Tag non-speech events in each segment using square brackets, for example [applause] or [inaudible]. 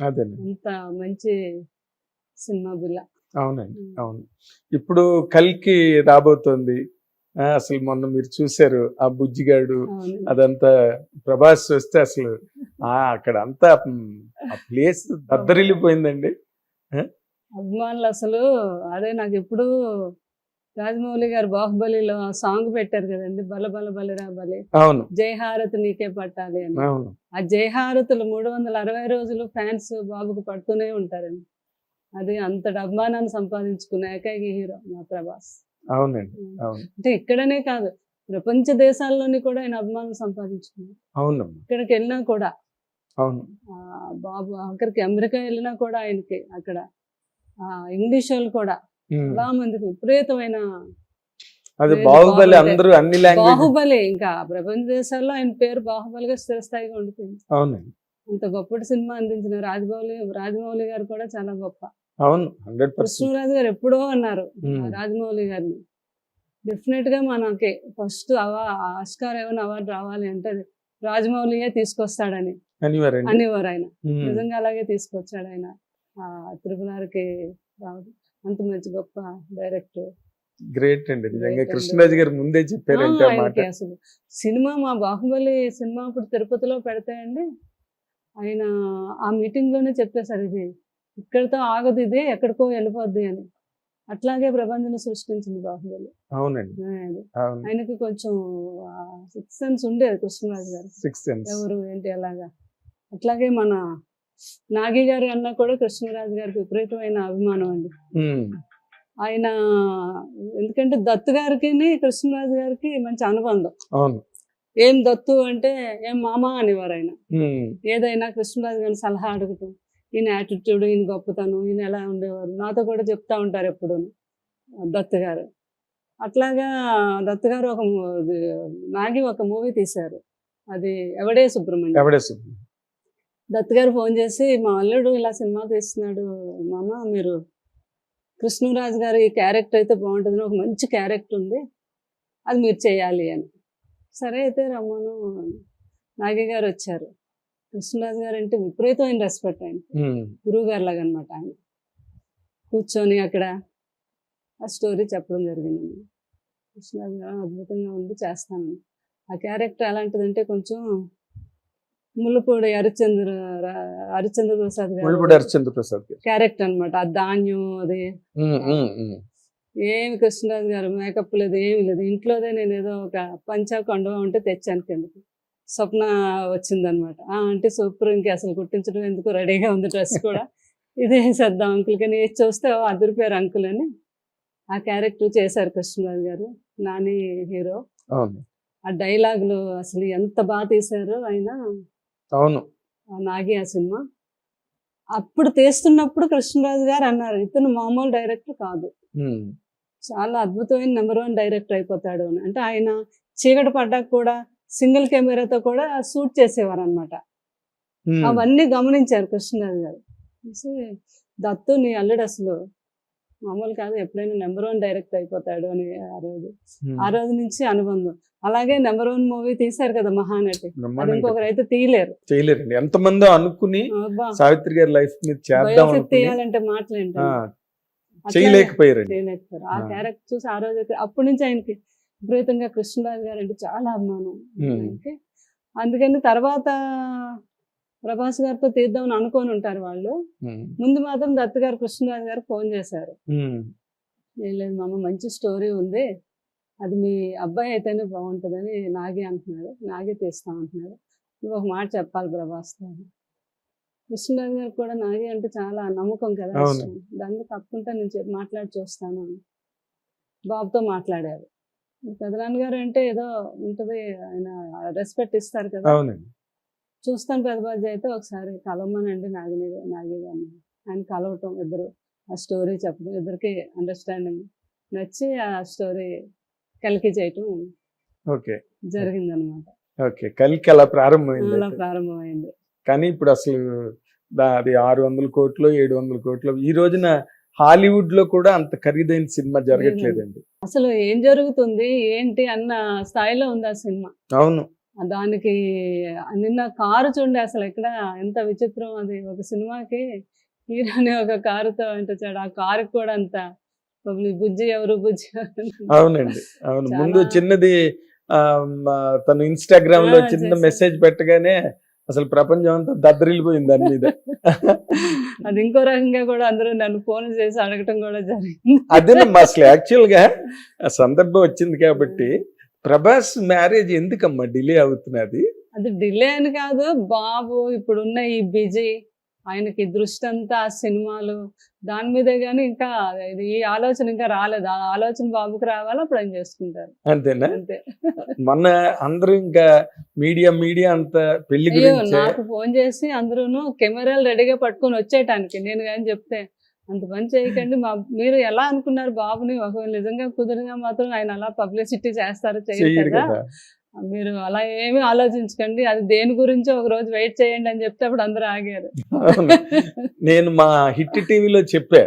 అంత మంచి సినిమా బిల్ల. అవునండి అవును. ఇప్పుడు కల్కి రాబోతోంది. అసలు మొన్న మీరు చూశారు ఆ బుజ్జిగాడు అదంతా ప్రభాస్ వస్తే అసలు ఆ అక్కడ అంతా ప్లేస్ దద్దరిల్లిపోయిందండి. అభిమానులు అసలు అదే నాకు ఎప్పుడు రాజమౌళి గారు బాహుబలిలో ఆ సాంగ్ పెట్టారు కదండి బల బల బలిరా బలి. అవును. జయహారతి నీకే పట్టాలి అని. అవును. ఆ జయహారతులు మూడు వందల అరవై రోజులు ఫ్యాన్స్ బాబుకు పడుతూనే ఉంటారండి. అది అంతటి అభిమానాన్ని సంపాదించుకున్న ఏకైక హీరో మా ప్రభాస్. అవునండి అవును. అంటే ఇక్కడనే కాదు ప్రపంచ దేశాల్లోని కూడా ఆయన అభిమానం సంపాదించుకున్నారు. అవునమ్మా ఇక్కడికి వెళ్ళినా కూడా అవును. బాబు అక్కడికి అమెరికా వెళ్ళినా కూడా ఆయనకి అక్కడ ఆ ఇంగ్లీష్ వాళ్ళు కూడా. చాలా మందికి విపరీతమైన అది బాహుబలి. అందరూ అన్ని బాహుబలి ఇంకా ప్రపంచ దేశాల్లో ఆయన పేరు బాహుబలిగా స్థిరస్థాయిగా ఉండిపోయింది. అవునండి. అంత గొప్పటి సినిమా అందించిన రాజమౌళి రాజమౌళి గారు కూడా చాలా గొప్ప. అవును హండ్రెడ్ కృష్ణరాజు గారు ఎప్పుడో అన్నారు. రాజమౌళి గారిని. డెఫినెట్గా మనకి ఫస్ట్ అవా ఆస్కార్ ఏమైనా అవార్డు రావాలి అంటే రాజమౌళియే తీసుకొస్తాడని అనేవారు ఆయన. నిజంగా అలాగే తీసుకొచ్చాడు ఆయన. ఆ త్రిపులారికి రావడం. అంత మంచి గొప్ప డైరెక్టర్. గ్రేట్ అండి. నిజంగా. కృష్ణరాజు గారు ముందే చెప్పారంటే ఆ మాట. ఆయనకి అసలు సినిమా మా బాహుబలి సినిమా అప్పుడు తిరుపతిలో పెడితే అండి ఆయన ఆ మీటింగ్లోనే చెప్పేశారు ఇది. ఇక్కడితో ఆగదు ఇది ఎక్కడికో వెళ్ళిపోద్ది అని. అట్లాగే ప్రపంచం సృష్టించింది బాహుబలి. అవునండి. ఆయనకి కొంచెం సిక్స్ సెన్స్ ఉండేది కృష్ణరాజు గారు సిక్స్ సెన్స్ ఎవరు ఏంటి అలాగా. అట్లాగే మన నాగి గారు అన్నా కూడా కృష్ణరాజు గారికి విపరీతమైన అభిమానం అండి. ఆయన ఎందుకంటే దత్తు గారికి కృష్ణరాజు గారికి మంచి అనుబంధం. అవును. ఏం దత్తు అంటే ఏం మామ అనేవారు ఆయన. ఏదైనా కృష్ణరాజు గారిని సలహా అడగటం ఈయన యాటిట్యూడ్ ఈయన గొప్పతనం ఈయన ఎలా ఉండేవారు నాతో కూడా చెప్తా ఉంటారు ఎప్పుడు దత్తు గారు. అట్లాగా దత్తు గారు ఒక నాగి ఒక మూవీ తీశారు. అది ఎవడే సుబ్రహ్మణ్యం. దత్ గారు ఫోన్ చేసి మా అల్లుడు ఇలా సినిమా తీస్తున్నాడు మామ మీరు కృష్ణరాజు గారు ఈ క్యారెక్టర్ అయితే బాగుంటుంది ఒక మంచి క్యారెక్టర్ ఉంది అది మీరు చేయాలి అని. సరే అయితే రమ్మను. నాగి గారు వచ్చారు. కృష్ణరాజు గారు అంటే విపరీతమైన రెస్పెక్ట్ ఆయన. గురువు గారు లాగా అనమాట ఆయన. కూర్చొని అక్కడ ఆ స్టోరీ చెప్పడం జరిగింది. కృష్ణరాజు గారు అద్భుతంగా ఉంది చేస్తాను. ఆ క్యారెక్టర్ ఎలాంటిదంటే కొంచెం ముళ్ళపూడి హరిచంద్ర హరిచంద్ర ప్రసాద్ ముళ్ళపూడి గారు హరిశ్చంద్ర ప్రసాద్ క్యారెక్టర్ అన్నమాట. ఆ ధాన్యం అది. ఏమి కృష్ణరాజు గారు మేకప్ లేదు ఏమి లేదు. ఇంట్లోదే నేను ఏదో ఒక పంచా కొండవ ఉంటే తెచ్చాను కిందకి. స్వప్న వచ్చిందనమాట ఆ అంటే సూపర్ ఇంక అసలు కుట్టించడం ఎందుకు రెడీగా ఉంది డ్రెస్ కూడా? [laughs] ఇదే వేసేద్దాం అంకుల్ కానీ ఏది చూస్తే "ఓ, అదిరిపోయారు అంకుల్ అని. ఆ క్యారెక్టర్ చేశారు కృష్ణరాజు గారు. నాని హీరో. ఆ డైలాగులు అసలు ఎంత బాగా తీశారు ఆయన అవును. ఆ నాగి ఆ సినిమా. అప్పుడు తీస్తున్నప్పుడు కృష్ణరాజు గారు అన్నారు ఇతను మామూలు డైరెక్టర్ కాదు. చాలా అద్భుతమైన నెంబర్ వన్ డైరెక్టర్ అయిపోతాడు అని. అంటే ఆయన చీకటి పడ్డాక కూడా సింగిల్ కెమెరాతో కూడా షూట్ చేసేవారు అనమాట. అవన్నీ గమనించారు కృష్ణరాజు గారు. దత్తు నీ అల్లుడు అసలు మామూలు కాదు ఎప్పుడైనా నెంబర్ వన్ డైరెక్టర్ అయిపోతాడు అని ఆ రోజు. ఆ రోజు నుంచి అనుబంధం. అలాగే నెంబర్ వన్ మూవీ తీశారు కదా మహానటి ఇంకొకరు అయితే తీయలేరు. చేయలేరండి ఎంతమందో అనుకుని సావిత్రి గారి లైఫ్ మీద చేద్దాం తీయాలంటే మాటలు ఆ, ఏంటంటే అట్లాగే- చేయలేకపోయారండి. చేయలేకపోయారు. ఆ. క్యారెక్టర్ చూసి ఆ రోజు అయితే అప్పటి నుంచి ఆయనకి విపరీతంగా కృష్ణరాజు గారు అంటే చాలా అభిమానం. అందుకని తర్వాత ప్రభాస్ గారితో తీద్దామని అనుకొని ఉంటారు వాళ్ళు. ముందు మాత్రం దత్ గారు కృష్ణరాజు గారు ఫోన్ చేశారు. లేదు మామ మంచి స్టోరీ ఉంది. అది మీ అబ్బాయి అయితేనే బాగుంటుందని నాగి అంటున్నాడు. నాగి తీస్తాం అంటున్నాడు. నువ్వు ఒక మాట చెప్పాలి ప్రభాస్. కృష్ణరాజు గారికి కూడా నాగి అంటే చాలా నమ్మకం కదా. దాన్ని తప్పకుండా నేను చెప్పి మాట్లాడి చూస్తాను అని బాబుతో మాట్లాడారు. పెదనాన్న గారు అంటే ఏదో ఉంటుంది ఆయన రెస్పెక్ట్ ఇస్తారు కదా. చూస్తాను పెద్దబాజీ అయితే ఒకసారి కలవమనండి నాగిని నాగి గారిని. ఆయన కలవటం ఇద్దరు ఆ స్టోరీ చెప్పడం ఇద్దరికి అండర్స్టాండింగ్ నచ్చి ఆ స్టోరీ కలికి చేయటం ఓకే. జరిగిందనమాట. ఓకే. కలికి అలా ప్రారంభమైంది అలా. ప్రారంభమైంది. కానీ ఇప్పుడు అసలు అది ఆరు వందల కోట్లు ఏడు వందల కోట్లు ఈ రోజున హాలీవుడ్లో కూడా అంత ఖరీదైన సినిమా జరగట్లేదండి. అసలు ఏం జరుగుతుంది ఏంటి అన్న స్థాయిలో ఉంది ఆ సినిమా. అవును. దానికి నిన్న కారు చూడండి అసలు ఎక్కడ ఎంత విచిత్రం అది. ఒక సినిమాకి హీరోని ఒక కారుతో వచ్చాడు ఆ కారుకి కూడా అంత బుజ్జి ఎవరు బుజ్జి? అవునండి అవును. ముందు చిన్నది తను ఇన్స్టాగ్రామ్లో చిన్న. మెసేజ్ పెట్టగానే అసలు ప్రపంచం అంతా దద్దరిల్లిపోయింది దాని మీద. అది ఇంకో రకంగా కూడా అందరూ నన్ను ఫోన్ చేసి అడగటం కూడా జరిగింది. అదే అసలు యాక్చువల్గా ఆ సందర్భం వచ్చింది కాబట్టి ప్రభాస్ మ్యారేజ్ ఎందుకమ్మా డిలే అవుతున్నది? అది డిలే అని కాదు బాబు ఇప్పుడున్న ఈ బిజీ ఆయనకి దృష్టి అంతా ఆ సినిమాలు. దాని మీదే కానీ ఇంకా ఈ ఆలోచన ఇంకా రాలేదు. ఆ ఆలోచన బాబుకి రావాలి అప్పుడు ఆయన చేసుకుంటారు. అంతేనా? అంతే. మొన్న అందరూ ఇంకా మీడియా మీడియా అంతా పెళ్ళి నాకు ఫోన్ చేసి అందరూను కెమెరాలు రెడీగా పట్టుకొని వచ్చేయటానికి. నేను కానీ చెప్తే అంత పని చేయకండి మా మీరు ఎలా అనుకున్నారు బాబుని? ఒకవేళ నిజంగా కుదిరినా మాత్రం ఆయన అలా పబ్లిసిటీ చేస్తారు చేయరు కదా. మీరు అలా ఏమీ ఆలోచించకండి. అది దేని గురించో ఒక రోజు వెయిట్ చేయండి అని చెప్తే అప్పుడు అందరూ ఆగారు. నేను మా హిట్ టీవీలో చెప్పా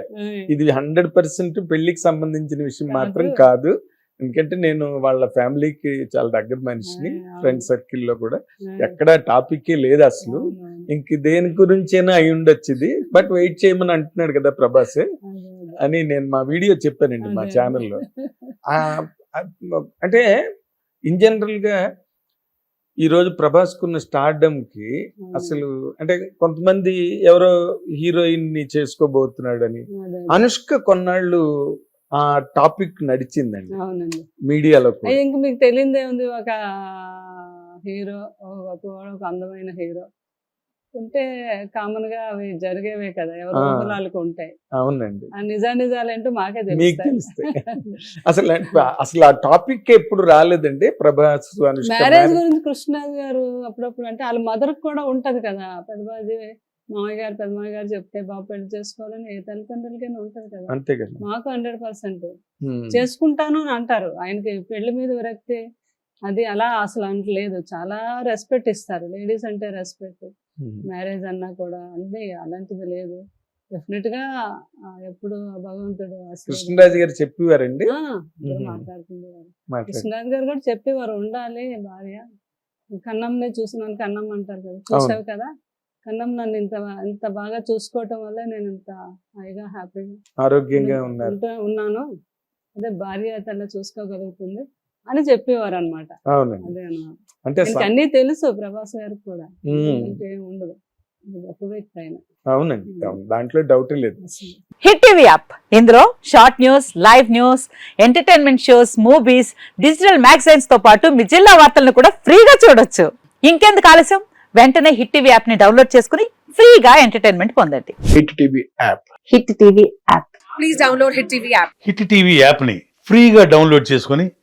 ఇది హండ్రెడ్ పర్సెంట్ పెళ్ళికి సంబంధించిన విషయం మాత్రం కాదు. ఎందుకంటే నేను వాళ్ళ ఫ్యామిలీకి చాలా దగ్గర మనిషిని ఫ్రెండ్ సర్కిల్లో కూడా ఎక్కడ టాపిక్ లేదు అసలు. ఇంక దేని గురించైనా అయి ఉండొచ్చు ఇది. బట్ వెయిట్ చేయమని అంటున్నాడు కదా ప్రభాస్. అని నేను మా వీడియో చెప్పానండి మా ఛానల్లో. అంటే ఇన్ జనరల్గా ఈ రోజు ప్రభాస్ కున్న స్టార్డమ్కి అసలు అంటే కొంతమంది ఎవరో హీరోయిన్ని చేసుకోబోతున్నాడని. అనుష్క కొన్నాళ్ళు ఆ టాపిక్ నడిచిందండి. మీడియాలో ఇంక మీకు తెలియదే ఉంది ఒక హీరో ఒక అందమైన హీరో. ఉంటే కామన్గా అవి జరిగేవే కదా. ఎవరి. ఊహలాలకు ఉంటాయి. అవునండి. ఆ నిజా నిజాలేంటో మాకే మీకు తెలుస్తాయి. అసలు అసలు ఆ టాపిక్ ఎప్పుడు రాలేదండి? ప్రభాస్ మ్యారేజ్. గురించి కృష్ణరాజు గారు అప్పుడప్పుడు అంటే వాళ్ళ మదర్ కూడా ఉంటది కదా. పెద్దబాజీ మామయ్య గారు పెద్దమాయ గారు చెప్తే బాబు పెళ్ళి చేసుకోవాలని ఏ తల్లిదండ్రులకైనా ఉంటది కదా. అంతే కదా. మాకు హండ్రెడ్ పర్సెంట్. చేసుకుంటాను అని అంటారు. ఆయనకి పెళ్ళి మీద విరక్తి అది అలా అసలు అంటలేదు. చాలా రెస్పెక్ట్ ఇస్తారు. లేడీస్ అంటే రెస్పెక్ట్. మ్యారేజ్ అన్నా కూడా. అన్నీ అలాంటిది లేదు. డెఫినెట్గా ఎప్పుడు భగవంతుడు కృష్ణరాజు గారు చెప్పేవారండి? మ్మ్. మాట్లాడుతుండేవారు మాట్లాడు. కృష్ణరాజు గారు కూడా చెప్పేవారు ఉండాలి భార్య. కన్నంనే చూసినాను కన్నం అంటారు కదా. చూసావు కదా? కన్నం నన్ను ఇంత ఇంత బాగా చూసుకోవటం వల్ల నేను ఇంత హాయిగా హ్యాపీగా ఆరోగ్యంగా ఉన్నాను. అదే భార్య తల చూసుకోగలుగుతుంది. అని చెప్పేవారు అనమాట అవునండి. అదే అన్నమాట. అంటే అన్నీ తెలుసు ప్రభాస్ గారికి కూడా. ఉండదు. అవునండి. దాంట్లో డౌట్ లేదు. Hit TV app. ఇందులో short news live news entertainment shows movies digital మ్యాగజైన్స్తో పాటు మీ జిల్లా వార్తలను కూడా ఫ్రీగా చూడొచ్చు. ఇంకెందుకు ఆలస్యం? వెంటనే హిట్ టీవీ యాప్ని డౌన్లోడ్ చేసుకుని ఫ్రీగా ఎంటర్టైన్మెంట్ పొందండి. Hit TV app. Hit TV app. Download Hit TV app. Hit TV యాప్ని ఫ్రీగా డౌన్లోడ్ చేసుకొని